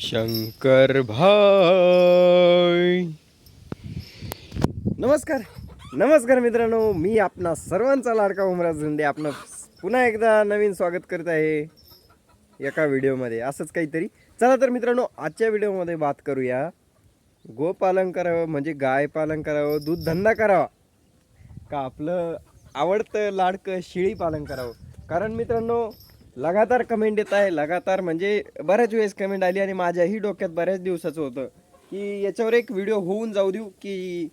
शंकर भाई। नमस्कार. नमस्कार मित्रांनो मी आपणा सर्वांचा लाडका उमराज झुंडे आपण पुन्हा एकदा नवीन स्वागत करत आहे एका व्हिडिओमध्ये असंच काहीतरी. चला तर मित्रांनो आजच्या व्हिडिओमध्ये बात करूया. गोपालन करावं म्हणजे गाय पालन करावं दूध धंदा करावा. का आपलं आवडतं लाडकं शेळी पालन करावं? कारण मित्रांनो लगातार कमेंट येत आहे. लगातार म्हणजे बऱ्याच वेळेस कमेंट आली आणि माझ्याही डोक्यात बऱ्याच दिवसाचं होतं की याच्यावर एक व्हिडिओ होऊन जाऊ देऊ की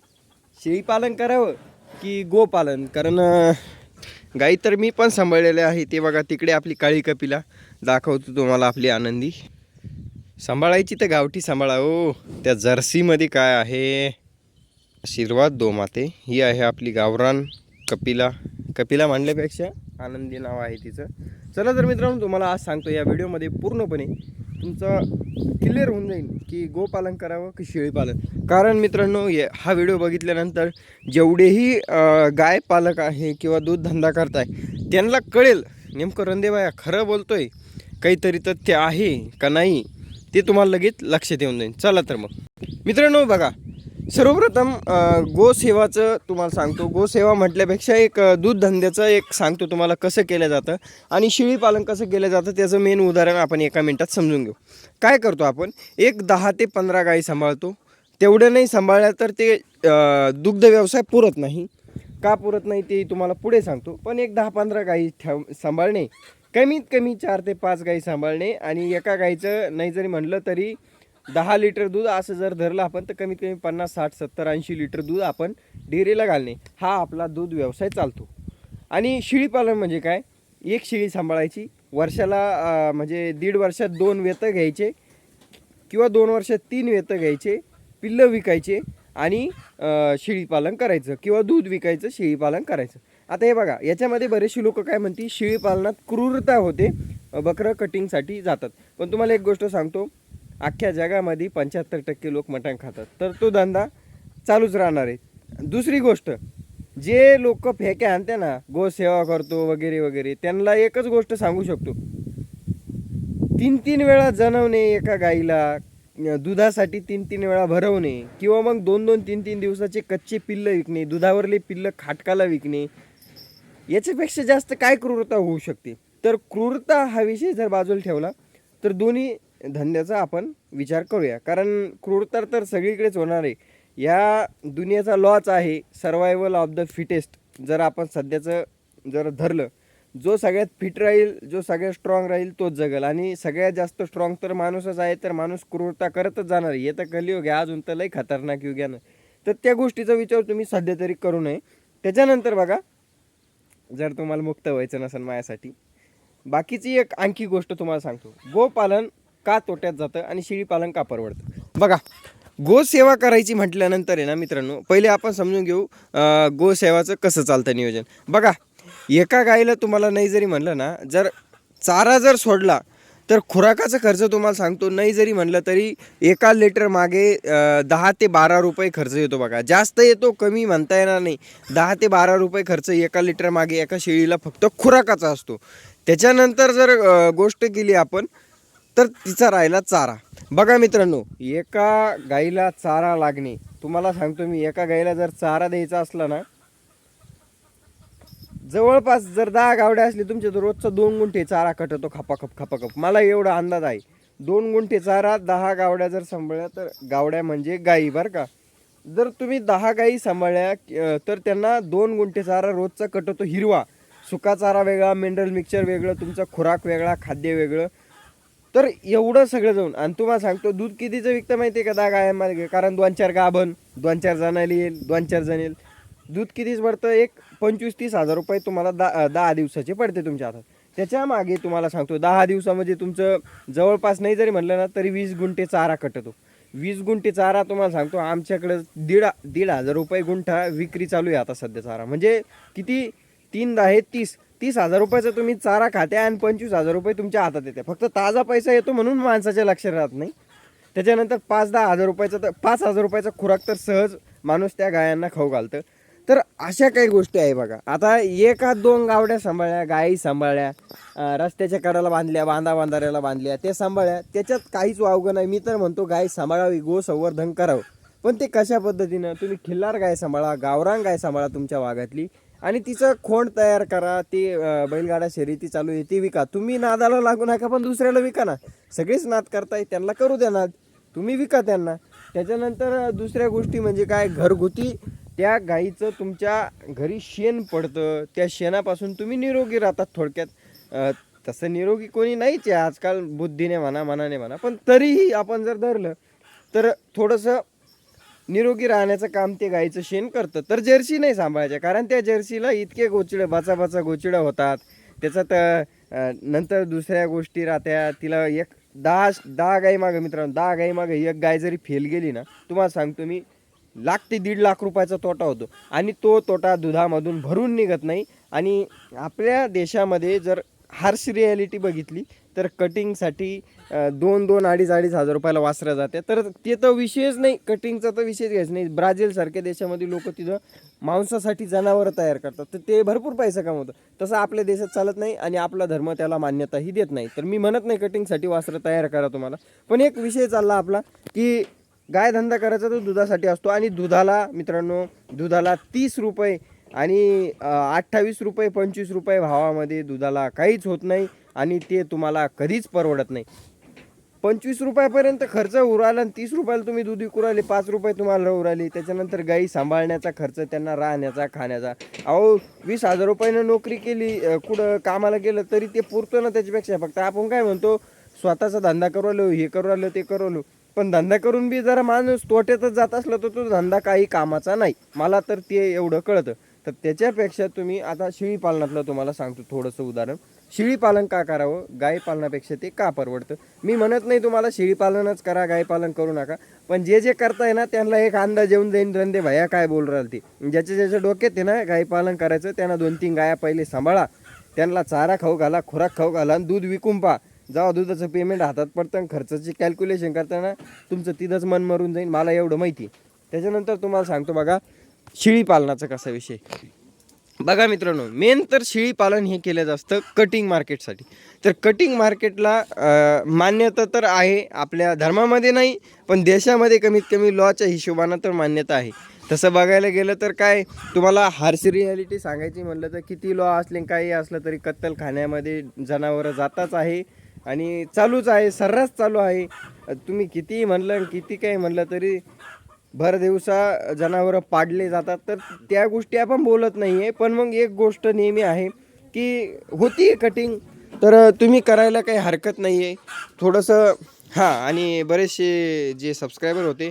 शेळीपालन करावं की गोपालन? कारण गाई तर मी पण सांभाळलेले आहे. ते बघा तिकडे आपली काळी कपिला दाखवतो तुम्हाला आपली आनंदी. सांभाळायची तर गावठी सांभाळा हो. त्या जर्सीमध्ये काय आहे? आशीर्वाद दो माते ही आहे आपली गावरान कपिला. कपिला म्हणल्यापेक्षा आनंदी नाव आहे तिचं. चला तर मित्रांनो तुम्हाला आज सांगतो या व्हिडिओमध्ये पूर्णपणे तुमचं क्लिअर होऊन जाईल की गोपालन करावं की शेळीपालन. कारण मित्रांनो ये हा व्हिडिओ बघितल्यानंतर जेवढेही गाय पालक आहे किंवा दूध धंदा करताय त्यांना कळेल नेमकं रंदेबाया खरं बोलतोय काहीतरी तथ्य आहे का नाही ते तुम्हाला लगेच लक्षात येऊन जाईल. चला तर मग. मित्रांनो बघा सर्वप्रथम गोसेवाचं तुम्हाला सांगतो. गोसेवा म्हटल्यापेक्षा एक दूधधंद्याचं दूध धंद्याचं एक सांगतो तुम्हाला कसं केलं जातं आणि शेळीपालन कसं केलं जातं त्याचं मेन उदाहरण आपण एका मिनटात समजून घेऊ. काय करतो आपण? एक दहा ते पंधरा गाई सांभाळतो. तेवढं नाही सांभाळल्या तर ते दुग्ध व्यवसाय पुरत नाही. का पुरत नाही ते तुम्हाला पुढे सांगतो. पण एक दहा पंधरा गाई ठेव सांभाळणे कमीत कमी चार ते पाच गाई सांभाळणे आणि एका गाईचं नाही जरी म्हटलं तरी दहा लिटर दूध असं जर धरलं आपण तर कमीत कमी पन्नास साठ सत्तर ऐंशी लिटर दूध आपण डेअरीला घालणे. हा आपला दूध व्यवसाय चालतो. आणि शेळीपालन म्हणजे काय? एक शेळी सांभाळायची. वर्षाला म्हणजे दीड वर्षात दोन वेतं घ्यायचे किंवा दोन वर्षात तीन वेतं घ्यायचे पिल्लं विकायचे आणि शेळीपालन करायचं किंवा दूध विकायचं शेळीपालन करायचं. आता हे बघा याच्यामध्ये बरेचसे लोक काय म्हणते शेळीपालनात क्रूरता होते. बकरं कटिंगसाठी जातात. पण तुम्हाला एक गोष्ट सांगतो. अख्ख्या जगामध्ये पंच्याहत्तर टक्के लोक मटण खातात. तर तो धंदा चालूच राहणार आहे. दुसरी गोष्ट जे लोक फेक्या आणते ना गोसेवा करतो वगैरे वगैरे त्यांना एकच गोष्ट सांगू शकतो. तीन तीन वेळा जनवणे एका गाईला दुधासाठी तीन तीन वेळा भरवणे किंवा मग दोन दोन तीन तीन दिवसाचे कच्चे पिल्लं विकणे दुधावरले पिल्लं खाटकाला विकणे याच्यापेक्षा जास्त काय क्रूरता होऊ शकते? तर क्रूरता हा विषय जर बाजूला ठेवला तर दोन्ही धंद्याचा आपण विचार करूया. कारण क्रूरता तर सगळीकडेच होणार आहे. या दुनियेचा लॉच आहे सर्वायवल ऑफ द फिटेस्ट जर आपण सध्याचं जर धरलं जो सगळ्यात फिट राहील जो सगळ्यात स्ट्रॉंग राहील तोच जगल. आणि सगळ्यात जास्त स्ट्रॉंग तर माणूसच आहे तर माणूस क्रूरता करतच जाणार आहे. हे तर कलियुग आहे अजून तर लई खतरनाक युग आहे ना. तर त्या गोष्टीचा विचार तुम्ही सध्या तरी करू नये. त्याच्यानंतर बघा जर तुम्हाला मुक्त व्हायचं नसेल माझ्यासाठी बाकीची एक आणखी गोष्ट तुम्हाला सांगतो. गोपालन का तोट्यात जातं आणि शेळीपालन का परवडतं? बघा गोसेवा करायची म्हटल्यानंतर आहे ना मित्रांनो पहिले आपण समजून घेऊ गोसेवाचं कसं चालतं नियोजन. बघा एका गाईला तुम्हाला नाही जरी म्हणलं ना जर चारा जर सोडला तर खुराकाचा खर्च तुम्हाला सांगतो नाही जरी म्हणलं तरी एका लिटर मागे दहा ते बारा रुपये खर्च येतो बघा. जास्त येतो कमी म्हणता येणार नाही. दहा ते बारा रुपये खर्च एका लिटर मागे एका शेळीला फक्त खुराकाचा असतो. त्याच्यानंतर जर गोष्ट केली आपण तर तिचा राहिला चारा. बघा मित्रांनो एका गाईला चारा लागणे. तुम्हाला सांगतो मी एका गाईला जर चारा द्यायचा असला ना जवळपास जर दहा गावड्या असले तुमचे तर रोजचा दोन गुंठे चारा कटतो खपाखप खपाखप. मला एवढा अंदाज आहे. दोन गुंठे चारा दहा गावड्या जर सांभाळल्या तर गावड्या म्हणजे गाई बरं का? जर तुम्ही दहा गाई सांभाळल्या तर त्यांना दोन गुंठे चारा रोजचा कटतो हिरवा. सुका चारा वेगळा मिनरल मिक्सचर वेगळं तुमचा खुराक वेगळा खाद्य वेगळं. तर एवढं सगळं जाऊन. आणि तुम्हाला सांगतो दूध कितीचं विकतं माहिती आहे का दहा मार्गे कारण दोन चार गाभण दोन चार जणाला येईल दोन चार जण येईल. दूध कितीच पडतं एक पंचवीस तीस हजार रुपये तुम्हाला दहा दहा दिवसाचे पडते तुमच्या हातात. त्याच्यामागे तुम्हाला सांगतो दहा दिवसामध्ये तुमचं जवळपास नाही जरी म्हणलं ना तरी वीस गुंठे चारा कटतो. वीस गुंठे चारा तुम्हाला सांगतो आमच्याकडं दीड दीड हजार रुपये गुंठा विक्री चालू आहे आता सध्या चारा. म्हणजे किती? तीन दहा तीस. तीस हजार रुपयाचा तुम्ही चारा खात्या आणि पंचवीस हजार रुपये तुमच्या हातात येते. फक्त ताजा पैसा येतो म्हणून माणसाच्या लक्षात राहत नाही. त्याच्यानंतर पाच दहा हजार रुपयाचा तर पाच हजार रुपयाचा खुराक तर सहज माणूस त्या गायांना खाऊ घालतं. तर अशा काही गोष्टी आहे बघा. आता एका दोन गावड्या सांभाळल्या गायी सांभाळल्या रस्त्याच्या कडाला बांधल्या बांधा बांधाऱ्याला बांधल्या ते सांभाळल्या. त्याच्यात काहीच वावगं नाही. मी तर म्हणतो गाय सांभाळावी गो संवर्धन करावं. पण ते कशा पद्धतीनं? तुम्ही खिल्लार गाय सांभाळा गावरान गाय सांभाळा तुमच्या भागातली आणि तिचं खोंड तयार करा ती बैलगाडा शर्यती चालू आहे ती विका. तुम्ही नादाला लागू नका पण दुसऱ्याला विका ना. सगळेच नाद करताय त्यांना करू द्या नाद. तुम्ही विका त्यांना. त्याच्यानंतर दुसऱ्या गोष्टी म्हणजे काय घरगुती त्या गाईचं तुमच्या घरी शेण पडतं त्या शेणापासून तुम्ही निरोगी राहतात थोडक्यात. तसं निरोगी कोणी नाहीच आहे आजकाल बुद्धीने म्हणा मनाने म्हणा. पण तरीही आपण जर धरलं तर थोडंसं निरोगी राहण्याचं काम ते गाईचं शेण करतं. तर जर्सी नाही सांभाळायच्या कारण त्या जर्सीला इतके गोचिडं बाचा बाचा गोचिडं होतात. त्याच्यात नंतर दुसऱ्या गोष्टी राहत्या तिला एक दहा दहा गाई मागं मित्रांनो दहा गाई मागं एक गाय जरी फेल गेली ना तुम्हाला सांगतो मी लाख ते दीड लाख रुपयाचा तोटा होतो. आणि तो तोटा दुधामधून भरून निघत नाही. आणि आपल्या देशामध्ये जर हार्श रिॲलिटी बघितली तर कटिंगसाठी दोन दोन अडीच अडीच हजार रुपयाला वासरं जाते. तर ते तर विषयच नाही. कटिंगचा तर विषयच घ्यायचा नाही. ब्राझीलसारख्या देशामध्ये लोक तिथं मांसासाठी जनावरं तयार करतात. तर ते भरपूर पैसा कमवतं तसं आपल्या देशात चालत नाही आणि आपला धर्म त्याला मान्यताही देत नाही. तर मी म्हणत नाही कटिंगसाठी वासरं तयार करा तुम्हाला. पण एक विषय चालला आपला की गाय धंदा करायचा तो दुधासाठी असतो आणि दुधाला मित्रांनो दुधाला तीस रुपये आणि अठ्ठावीस रुपये पंचवीस रुपये भावामध्ये दुधाला काहीच होत नाही. आणि ते तुम्हाला कधीच परवडत नाही. पंचवीस रुपयापर्यंत खर्च उराला आणि तीस रुपयाला तुम्ही दुधी विकू राहिले पाच रुपये तुम्हाला उराली त्याच्यानंतर गाई सांभाळण्याचा खर्च त्यांना राहण्याचा खाण्याचा. अहो वीस हजार रुपयानं नोकरी केली कुठं कामाला गेलं तरी ते पुरतं ना त्याच्यापेक्षा. फक्त आपण काय म्हणतो स्वतःचा धंदा करू आलो हे करू आलो ते करू आलो पण धंदा करून बी जरा माणूस तोट्यातच जात असला तर तो धंदा काही कामाचा नाही. मला तर ते एवढं कळतं. तर त्याच्यापेक्षा तुम्ही आता शेळी पालनातलं तुम्हाला सांगतो थोडंसं उदाहरण. शेळीपालन का करावं? गाय पालनापेक्षा ते का परवडतं? मी म्हणत नाही तुम्हाला शेळीपालनच करा गाय पालन करू नका. पण जे जे करताय ना त्यांना एक अंदाज येऊन जाईन रंदे भैया काय बोल राहिल ते? ज्याच्या ज्याच्या डोक्यात आहे ना गाय पालन करायचं त्यांना दोन तीन गाया पहिले सांभाळा. त्यांना चारा खाऊ घाला खुराक खाऊ घाला आणि दूध विकून पा जेव्हा दुधाचं पेमेंट हातात पडतं आणि खर्चाची कॅल्क्युलेशन करताना तुमचं तिथंच मन मरून जाईल मला एवढं माहिती आहे. त्याच्यानंतर तुम्हाला सांगतो बघा शेळी पालनाचा कसा विषय. बघा मित्रांनो मेन तर शेळी पालन हे केलं जातं कटिंग मार्केटसाठी तर कटिंग मार्केटला मान्यता तर आहे आपल्या धर्मामध्ये नाही पण देशामध्ये कमीत कमी लॉच्या हिशोबानं तर मान्यता आहे. तसं बघायला गेलं तर काय तुम्हाला हारसी रियालिटी सांगायची म्हणलं तर किती लॉ असले काही असलं तरी कत्तलखान्यामध्ये जनावरं जाताच आहे आणि चालूच आहे सर्रास चालू आहे. तुम्ही कितीही म्हणलं किती काही म्हणलं तरी भर दिवसा जनावरं पाडले जातात तर त्या गोष्टी आपण बोलत नाही आहे पण मग एक गोष्ट नेहमी आहे की होती कटिंग तर तुम्ही करायला काही हरकत नाही आहे थोडंसं हां आणि बरेचसे जे सबस्क्रायबर होते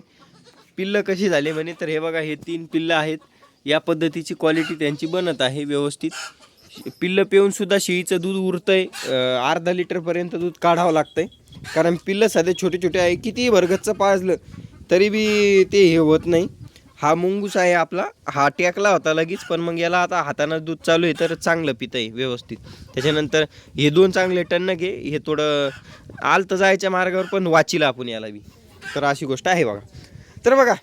पिल्लं कशी झाली म्हणे तर हे बघा हे तीन पिल्लं आहेत. या पद्धतीची क्वालिटी त्यांची बनत आहे व्यवस्थित. पिल्लं पिऊनसुद्धा शेळीचं दूध उरतं आहे अर्धा लिटरपर्यंत दूध काढावं लागतं आहे कारण पिल्लं साधे छोटे छोटे आहे कितीही भरगतचं पाजलं तरी बी ते हे होत नाही. हा मुंगूस आहे आपला. हा टेकला होता लगेच पण मग याला आता हातानं दूध चालू आहे तर चांगलं पितं आहे व्यवस्थित. त्याच्यानंतर हे दोन चांगले टन्न घे हे थोडं आलतं जायच्या मार्गावर पण वाचिलं आपण याला बी. तर अशी गोष्ट आहे बघा. तर बघा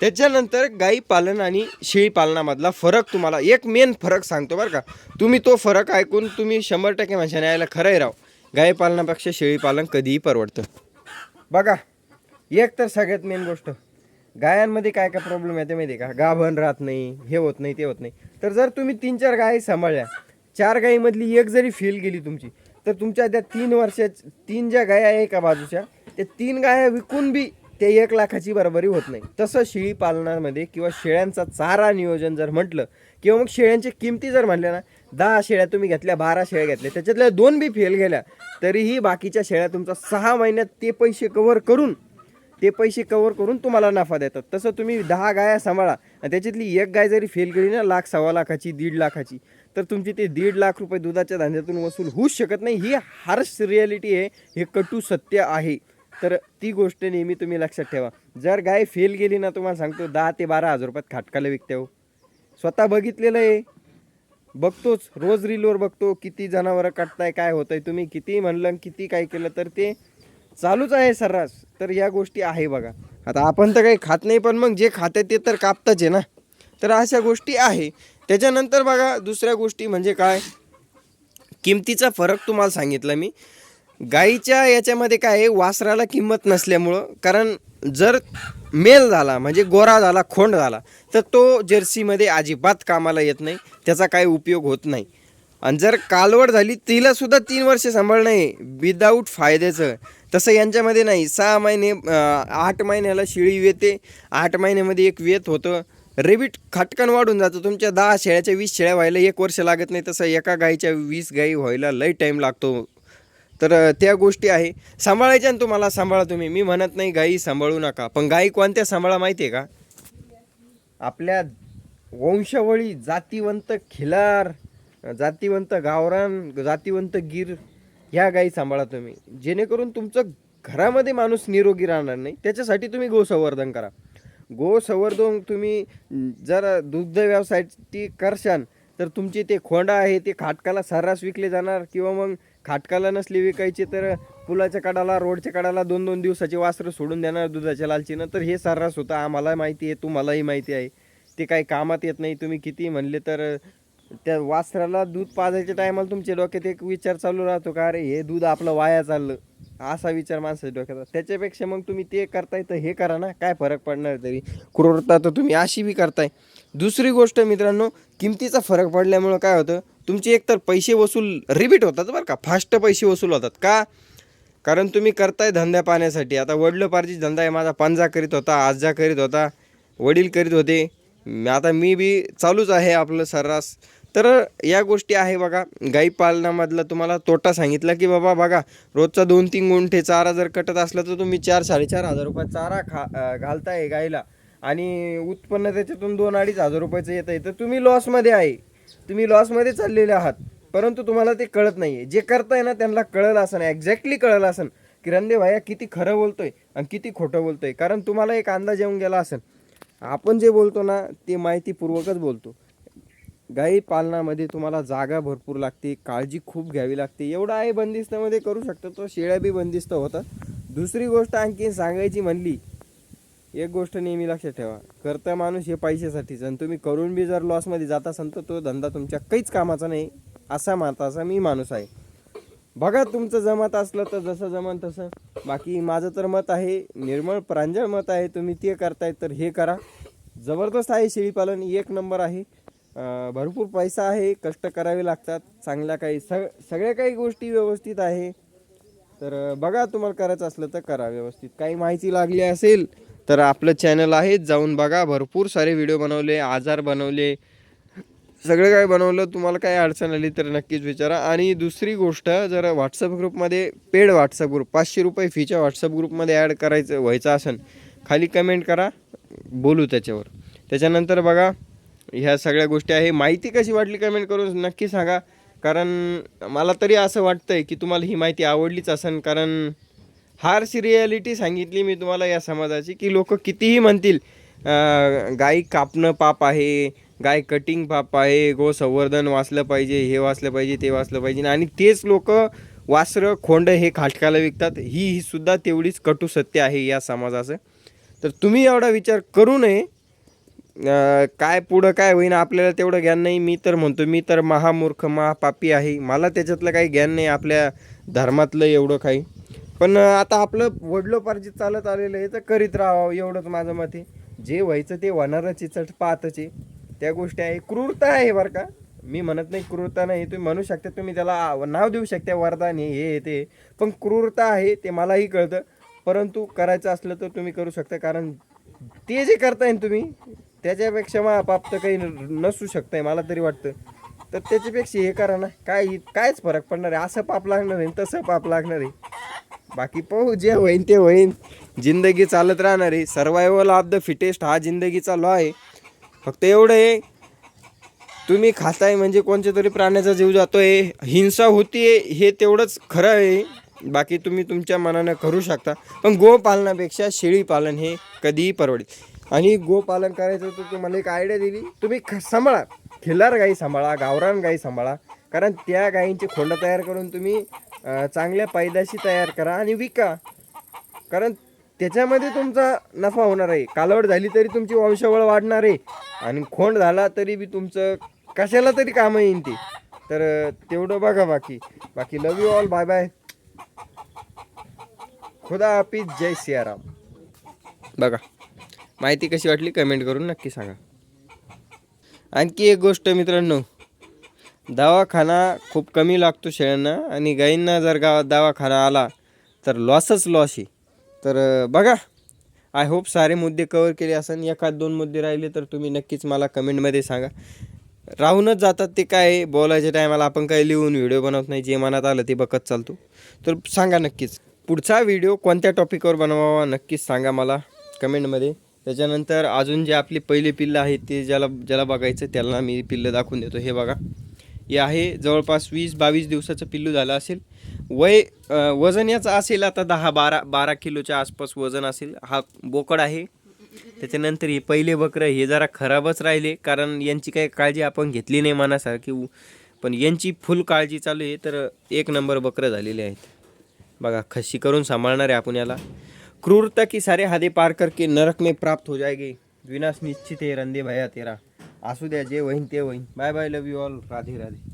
त्याच्यानंतर गाई पालन आणि शेळी पालनामधला फरक तुम्हाला एक मेन फरक सांगतो बरं का. तुम्ही तो फरक ऐकून तुम्ही शंभर टक्के म्हणशाने यायला खरंही राव. गाई पालनापेक्षा शेळी पालन कधीही परवडतं. बघा एक तर सगळ्यात मेन गोष्ट गायांमध्ये काय काय प्रॉब्लेम येते माहिती आहे का? गाभण राहत नाही हे होत नाही ते होत नाही. तर जर तुम्ही तीन चार गायी सांभाळल्या चार गायीमधली एक जरी फेल गेली तुमची तर तुमच्या त्या तीन वर्षाच्या तीन ज्या गाया आहे एका बाजूच्या त्या तीन गाया विकून बी ते एक लाखाची बरोबरी होत नाही. तसं शेळी पालनामध्ये किंवा शेळ्यांचा चारा नियोजन जर म्हटलं किंवा मग शेळ्यांची किमती जर म्हटल्या ना दहा शेळ्या तुम्ही घेतल्या बारा शेळ्या घेतल्या त्याच्यातल्या दोन बी फेल गेल्या तरीही बाकीच्या शेळ्या तुमचा सहा महिन्यात ते पैसे कव्हर करून ते पैसे कव्हर करून तुम्हाला नफा देतात. तसं तुम्ही दहा गाया सांभाळा. आणि त्याच्यातली एक गाय जरी फेल गेली ना लाख सव्वा लाखाची दीड लाखाची तर तुमची ते दीड लाख रुपये दुधाच्या धंद्यातून वसूल होऊच शकत नाही. ही हार्श रिॲलिटी आहे हे कटू सत्य आहे. तर ती गोष्ट नेहमी तुम्ही लक्षात ठेवा. जर गाय फेल गेली ना तुम्हाला सांगतो दहा ते बारा हजार रुपयात खाटकाला विकते हो. स्वतः बघितलेलं आहे. बघतोच. रोज रीलवर बघतो किती जनावरं काटताय काय होतंय तुम्ही किती म्हणलं किती काय केलं तर ते चालूच आहे सर्रास. तर या गोष्टी आहे बघा. आता आपण तर काही खात नाही पण मग जे खाते ते तर कापताच आहे ना. तर अशा गोष्टी आहे. त्याच्यानंतर बघा दुसऱ्या गोष्टी म्हणजे काय? किमतीचा फरक तुम्हाला सांगितला मी. गाईच्या याच्यामध्ये काय आहे? वासराला किंमत नसल्यामुळं. कारण जर मेल झाला म्हणजे गोरा झाला खोंड झाला तर तो जर्सीमध्ये अजिबात कामाला येत नाही. त्याचा काही उपयोग होत नाही. आणि जर कालवड झाली तिलासुद्धा तीन वर्ष सांभाळणं आहे. विदाऊट फायद्याचं. तसं यांच्यामध्ये नाही. सहा महिने आठ महिन्याला शिळी येते. आठ महिन्यामध्ये एक वेत होतं. रेबीट खटकन वाढून जातं. तुमच्या दहा शेळ्याच्या वीस शेळ्या व्हायला एक वर्ष लागत नाही. तसं एका गाईच्या वीस गाई व्हायला लई टाईम लागतो. तर त्या गोष्टी आहे. सांभाळायच्या ना तुम्हाला? सांभाळा तुम्ही. मी म्हणत नाही गाई सांभाळू नका. पण गाई कोणत्या सांभाळा माहिती आहे का? आपल्या वंशावळी जातीवंत खिलार जातीवंत गावरान जातीवंत गिर ह्या गाई सांभाळा तुम्ही. जेणेकरून तुमचं घरामध्ये माणूस निरोगी राहणार नाही. त्याच्यासाठी तुम्ही गोसंवर्धन करा. गोसंवर्धन तुम्ही जर दुग्ध व्यवसायाची करशान तर तुमचे ते खोंडा आहे ते खाटकाला सर्रास विकले जाणार. किंवा मग खाटकाला नसले विकायचे तर पुलाच्या कडाला रोडच्या कडाला दोन दोन दिवसाचे वासरं सोडून देणार दुधाच्या लालचीनं. तर हे सर्रास होतं. आम्हाला माहिती आहे तुम्हालाही माहिती आहे. ते काही कामात येत नाही. तुम्ही किती म्हणले तर त्या वासराला दूध पाजायच्या टायमाला तुमच्या डोक्यात एक विचार चालू राहतो का अरे हे दूध आपलं वाया चाललं. असा विचार माणसाच्या डोक्यात त्याच्यापेक्षा मग तुम्ही ते करताय तर हे करा ना काय फरक पडणार तरी? क्रूरता तर तुम्ही अशी बी करताय. दुसरी गोष्ट मित्रांनो किमतीचा फरक पडल्यामुळं काय होतं तुमचे एकतर पैसे वसूल रिपीट होतात बरं का फास्ट पैसे वसूल होतात. का? कारण तुम्ही करताय धंद्या पाण्यासाठी. आता वडलोपार्जित धंदा आहे माझा पंजा करीत होता आजा करीत होता वडील करीत होते. आता मी बी चालूच आहे आपलं सर्रास. तर या गोष्टी आहे बघा. गाई पालनामधला तुम्हाला तोटा सांगितला की बाबा बघा रोजचा दोन तीन गुंठे चारा जर कटत असला तर तुम्ही चार साडेचार हजार रुपये चारा खा घालताय गाईला. आणि उत्पन्न त्याच्यातून दोन अडीच हजार रुपयाचं येत आहे तर तुम्ही लॉसमध्ये आहे. तुम्ही लॉसमध्ये चाललेले आहात. परंतु तुम्हाला ते कळत नाही आहे जे करताय ना त्यांना कळलं असं एक्झॅक्टली कळलं असं की रणदेव भाया किती खरं बोलतोय आणि किती खोटं बोलतोय. कारण तुम्हाला एक अंदाज येऊन गेला असेल. आपण जे बोलतो ना ते माहितीपूर्वकच बोलतो. गाई पालनामध्ये तुम्हाला जागा भरपूर लागते काळजी खूप घ्यावी लागते. एवढं आहे बंदिस्तामध्ये करू शकतो तो शेळ्या बी बंदिस्त होतात. दुसरी गोष्ट आणखी सांगायची म्हणली एक गोष्ट नेहमी लक्षात ठेवा करता माणूस हे पैशासाठीच आणि तुम्ही करून बी जर लॉसमध्ये जात असाल तर तो धंदा तुमच्या काहीच कामाचा नाही असा माताचा मी माणूस आहे. बघा तुमचं जमत असलं तर जसं जमन तसं. बाकी माझं तर मत आहे निर्मळ प्रांजळ मत आहे तुम्ही ते करताय तर हे करा. जबरदस्त आहे शेळीपालन एक नंबर आहे. भरपूर पैसा आहे कष्ट करावे लागतात चांगल्या काही सग सगळ्या काही गोष्टी व्यवस्थित आहे. तर बघा तुम्हाला करायचं असलं तर करा व्यवस्थित. काही माहिती लागली असेल तर आपलं चॅनल आहे जाऊन बघा. भरपूर सारे व्हिडिओ बनवले आजार बनवले सगळं काय बनवलं. तुम्हाला काय अडचण आली तर नक्कीच विचारा. आणि दुसरी गोष्ट जर व्हॉट्सअप ग्रुपमध्ये पेड व्हॉट्सअप ग्रुप पाचशे रुपये फीच्या व्हॉट्सअप ग्रुपमध्ये ॲड करायचं व्हायचं असेल खाली कमेंट करा बोलू त्याच्यावर. त्याच्यानंतर बघा ह्या सगळ्या गोष्टी आहे. माहिती कशी वाटली कमेंट करून नक्की सांगा. कारण मला तरी असं वाटतं आहे की तुम्हाला ही माहिती आवडलीच असेल कारण हारशी रियालिटी सांगितली मी तुम्हाला या समाजाची की लोक कितीही म्हणतील गाय कापणं पाप आहे गाय कटिंग पाप आहे गो संवर्धन वाचलं पाहिजे हे वाचलं पाहिजे ते वाचलं पाहिजे. आणि तेच लोक वासरं खोंड हे खाटकाला विकतात. ही ही सुद्धा तेवढीच कटू सत्य आहे या समाजाचं. तर तुम्ही एवढा विचार करू नये. काय पुढं काय होईन आपल्याला तेवढं ज्ञान नाही. मी तर म्हणतो मी तर महामूर्ख महापापी आहे. मला त्याच्यातलं काही ज्ञान नाही आपल्या धर्मातलं एवढं काही. पण आता आपलं वडलोपार्जित चालत आलेलं आहे तर करीत राहावं एवढंच माझं मत आहे. जे व्हायचं ते होणारच चट पाहतच त्या गोष्टी आहे. क्रूरता आहे बरं का. मी म्हणत नाही क्रूरता नाही. तुम्ही म्हणू शकता तुम्ही त्याला नाव देऊ शकता वरदान हे हे ते. पण क्रूरता आहे ते मलाही कळतं. परंतु करायचं असलं तर तुम्ही करू शकता. कारण ते जे करताय तुम्ही त्याच्यापेक्षा मग पाप तर काही नसू शकतंय मला तरी वाटतं. तर त्याच्यापेक्षा हे करा ना काय कायच फरक पडणार आहे. असं पाप लागणार आहे तसं पाप लागणार आहे. बाकी पाहू जे होईन ते होईन. जिंदगी चालत राहणार आहे. सर्वायवल ऑफ द फिटेस्ट हा जिंदगीचा लॉ आहे. फक्त एवढं आहे तुम्ही खाताय म्हणजे कोणत्या तरी प्राण्याचा जीव जातो आहे हिंसा होतीये हे तेवढंच खरं आहे. बाकी तुम्ही तुमच्या मनानं करू शकता. पण गोपालनापेक्षा शेळी पालन हे कधीही परवडेल. आणि गोपालन करायचं तर तुम्हाला एक आयडिया दिली. तुम्ही ख- सांभाळा. खिल्लार गाई सांभाळा गावरान गाई सांभाळा. कारण त्या गायींचे खोंडा तयार करून तुम्ही चांगल्या पायदाशी तयार करा आणि विका. कारण त्याच्यामध्ये तुमचा नफा होणार आहे. कालवड झाली तरी तुमची वंशावळ वाढणार आहे. आणि खोंड झाला तरी बी तुमचं कशाला तरी कामं येईन ते. तर तेवढं बघा बाकी. बाकी love you all bye bye खुदा हाफिज. जय सियाराम. बघा. माहिती कशी वाटली कमेंट करून नक्की सांगा. आणखी एक गोष्ट मित्रांनो दवाखाना खूप कमी लागतो शेळ्यांना आणि गाईंना जर गावात दवाखाना आला तर लॉसच लॉस आहे. तर बघा आय होप सारे मुद्दे कवर केले असन. एखाद दोन मुद्दे राहिले तर तुम्ही नक्कीच मला कमेंटमध्ये सांगा. राहूनच जातात ते काय आहे, बोलायच्या टायमाला आपण काही लिहून व्हिडिओ बनवत नाही जे मनात आलं ते बघत चालतो. तर सांगा नक्कीच पुढचा व्हिडिओ कोणत्या टॉपिकवर बनवावा नक्कीच सांगा मला कमेंटमध्ये त्याच्यानंतर अजून जे आपली पहिली पिल्लं आहेत ते ज्याला ज्याला बघायचं त्याला मी पिल्लं दाखवून देतो. हे बघा. हे आहे जवळपास वीस बावीस दिवसाचं पिल्लू झालं असेल. वय वजन याचं असेल आता दहा बारा बारा किलोच्या आसपास वजन असेल. हा बोकड आहे. त्याच्यानंतर हे पहिले बकरं हे जरा खराबच राहिले. कारण यांची काही काळजी आपण घेतली नाही मनासारखी. उ- पण यांची फुल काळजी चालू आहे. तर एक नंबर बकरं झालेले आहेत. बघा खशी करून सांभाळणार आहे आपण याला. क्रूरता की सारे हादे पार करके नरक में प्राप्त हो जाएगी। विनाश निश्चित है रंदे भया तेरा। असू द्या जे वहीन ते वहीन। Bye bye love you all Radhe Radhe.